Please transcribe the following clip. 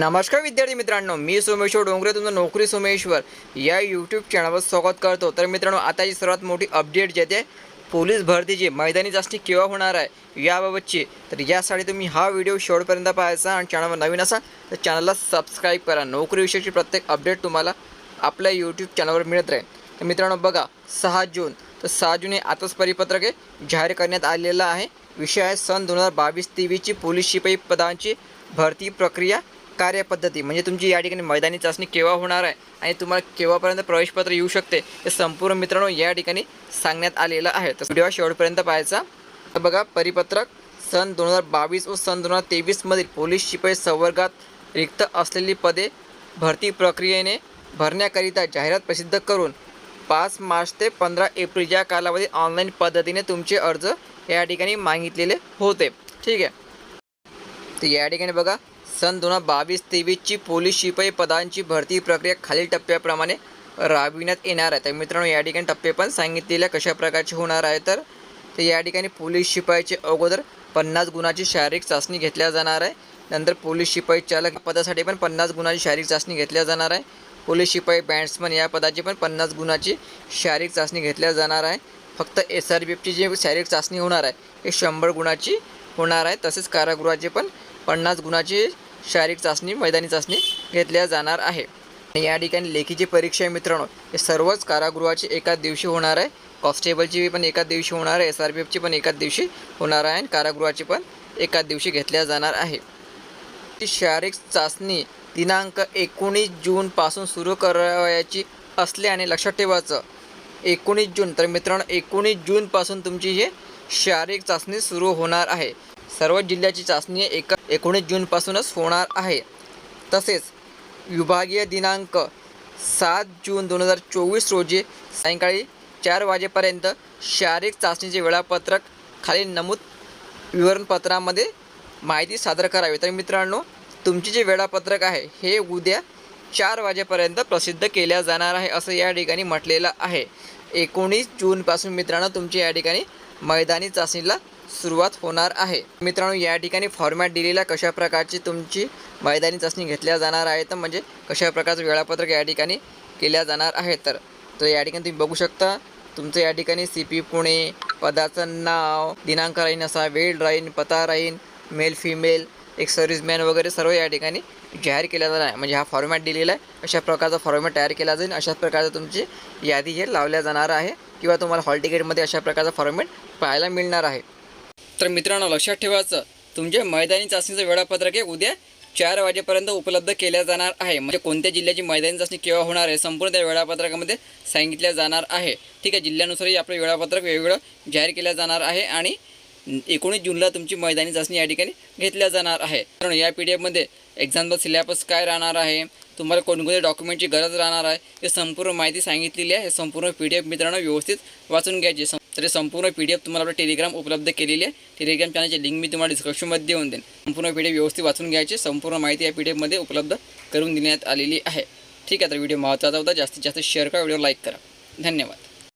नमस्कार विद्यार्थी मित्रांनो मी सोमेश्वर डोंगरे तुमचं नोकरी सोमेश्वर या यूट्यूब चॅनलवर स्वागत करतो. तर मित्रांनो आताची सर्वात मोठी अपडेट जी आहे ते पोलीस भरतीची मैदानी चाचणी केव्हा होणार आहे याबाबतची. तर यासाठी तुम्ही हा व्हिडिओ शेवटपर्यंत पाहायचा आणि चॅनलवर नवीन असाल तर चॅनलला सबस्क्राईब करा. नोकरीविषयीची प्रत्येक अपडेट तुम्हाला आपल्या यूट्यूब चॅनलवर मिळत राहील. तर मित्रांनो बघा सहा जून. तर सहा जून हे आताच परिपत्रक जाहीर करण्यात आलेलं आहे. विषय आहे सन दोन हजार बावीस तेवीसची पोलीस शिपाई पदांची भरती प्रक्रिया. कार्यपद्धती म्हणजे तुमची या ठिकाणी मैदानी चाचणी केव्हा होणार आहे आणि तुम्हाला केव्हापर्यंत प्रवेशपत्र येऊ शकते हे संपूर्ण मित्रांनो या ठिकाणी सांगण्यात आलेलं आहे. तर व्हिडिओ शेवटपर्यंत पाहायचा. तर बघा परिपत्रक सन दोन हजार बावीस व सन दोन हजार तेवीसमधील पोलीस शिपाई संवर्गात रिक्त असलेली पदे भरती प्रक्रियेने भरण्याकरिता जाहिरात प्रसिद्ध करून पाच मार्च ते पंधरा एप्रिल या कालावधीत ऑनलाईन पद्धतीने तुमचे अर्ज या ठिकाणी मागितलेले होते. ठीक आहे. तर या ठिकाणी बघा सन दोन हजार बावीस तेवीसची पोलीस शिपाई पदांची भरती प्रक्रिया खालील टप्प्याप्रमाणे राबविण्यात येणार आहे. तर मित्रांनो या ठिकाणी टप्पे पण सांगितलेले कशा प्रकारचे होणार आहे तर तर या ठिकाणी पोलीस शिपाईचे अगोदर पन्नास गुणाची शारीरिक चाचणी घेतल्या जाणार आहे. नंतर पोलीस शिपाई चालक पदासाठी पण पन्नास गुणाची शारीरिक चाचणी घेतल्या जाणार आहे. पोलीस शिपाई बॅट्समन या पदाची पण पन्नास गुणाची शारीरिक चाचणी घेतल्या जाणार आहे. फक्त एस आर बी एफची जी शारीरिक चाचणी होणार आहे हे शंभर गुणाची होणार आहे. तसेच कारागृहाची पण पन्नास गुणाची शारीरिक चाचणी मैदानी चाचणी घेतल्या जाणार आहे. या ठिकाणी लेखीची परीक्षा आहे मित्रांनो. हे सर्वच कारागृहाची एकाच दिवशी होणार आहे. कॉन्स्टेबलची पण एकाच दिवशी होणार आहे. एस आर पी एफची पण एकाच दिवशी होणार आहे आणि कारागृहाची पण एकाच दिवशी घेतल्या जाणार आहे. ती शारीरिक चाचणी दिनांक एकोणीस जूनपासून सुरू करावयाची असल्याने लक्षात ठेवायचं एकोणीस जून. तर मित्रांनो एकोणीस जूनपासून तुमची ही शारीरिक चाचणी सुरू होणार आहे. सर्व जिल्ह्याची चाचणी एक एकोणीस जूनपासूनच होणार आहे. तसेच विभागीय दिनांक सात जून दोन हजार चोवीस रोजी सायंकाळी चार वाजेपर्यंत शारीरिक चाचणीचे वेळापत्रक खालील नमूद विवरणपत्रामध्ये माहिती सादर करावी. तर मित्रांनो तुमचे जे वेळापत्रक आहे हे उद्या चार वाजेपर्यंत प्रसिद्ध केल्या जाणार आहे असं या ठिकाणी म्हटलेलं आहे. एकोणीस जूनपासून मित्रांनो तुमची या ठिकाणी मैदानी चाचणीला सुरुवात होणार आहे. मित्रांनो या ठिकाणी फॉर्मॅट दिलेला कशा प्रकारची तुमची मैदानी चाचणी घेतल्या जाणार आहे तर म्हणजे कशा प्रकारचं वेळापत्रक या ठिकाणी केल्या जाणार आहे तर तर या ठिकाणी तुम्ही बघू शकता. तुमचं या ठिकाणी सी पी पुणे पदाचं नाव दिनांक राहीन असा वेळ राहीन पता राहीन मेल फिमेल एक सर्व्हिसमॅन वगैरे सर्व या ठिकाणी जाहीर केला जाणार आहे. म्हणजे हा फॉर्मॅट दिलेला आहे. अशा प्रकारचा फॉर्मॅट तयार केला जाईल. अशाच प्रकारचं तुमची यादी हे लावल्या जाणार आहे. किंवा तुम्हाला हॉल तिकीटमध्ये अशा प्रकारचा फॉर्मॅट पाहायला मिळणार आहे. तर मित्रांनो लक्षात ठेवायचं तुमचे मैदानी चाचणीचं वेळापत्रक हे उद्या चार वाजेपर्यंत उपलब्ध केल्या जाणार आहे. म्हणजे कोणत्या जिल्ह्याची मैदानी चाचणी केव्हा होणार आहे संपूर्ण त्या वेळापत्रकामध्ये सांगितल्या जाणार आहे. ठीक आहे जिल्ह्यानुसारही आपलं वेळापत्रक वेगवेगळं जाहीर केलं जाणार आहे आणि एकोणीस जूनला तुमची मैदानी चाचणी या ठिकाणी घेतल्या जाणार आहे. कारण या पी डी एफमध्ये एक्झाम्पल सिलेबस काय राहणार आहे तुम्हाला कोणकोणत्या डॉक्युमेंटची गरज राहणार आहे हे संपूर्ण माहिती सांगितलेली आहे. हे संपूर्ण पी डी एफ मित्रांनो व्यवस्थित वाचून घ्यायची तर हे संपूर्ण पी डी एफ तुम्हाला आपलं टेलिग्राम उपलब्ध केलेली आहे. टेलिग्राम चॅनलची लिंक मी तुम्हाला डिस्क्रिप्शनमध्ये देऊन देईन. संपूर्ण पी डी एफ व्यवस्थित वाचून घ्यायची संपूर्ण माहिती या पी डी एफमध्ये उपलब्ध करून देण्यात आलेली आहे. ठीक आहे तर व्हिडिओ महत्त्वाचा होता. जास्तीत जास्त शेअर करा व्हिडिओ लाईक करा. धन्यवाद.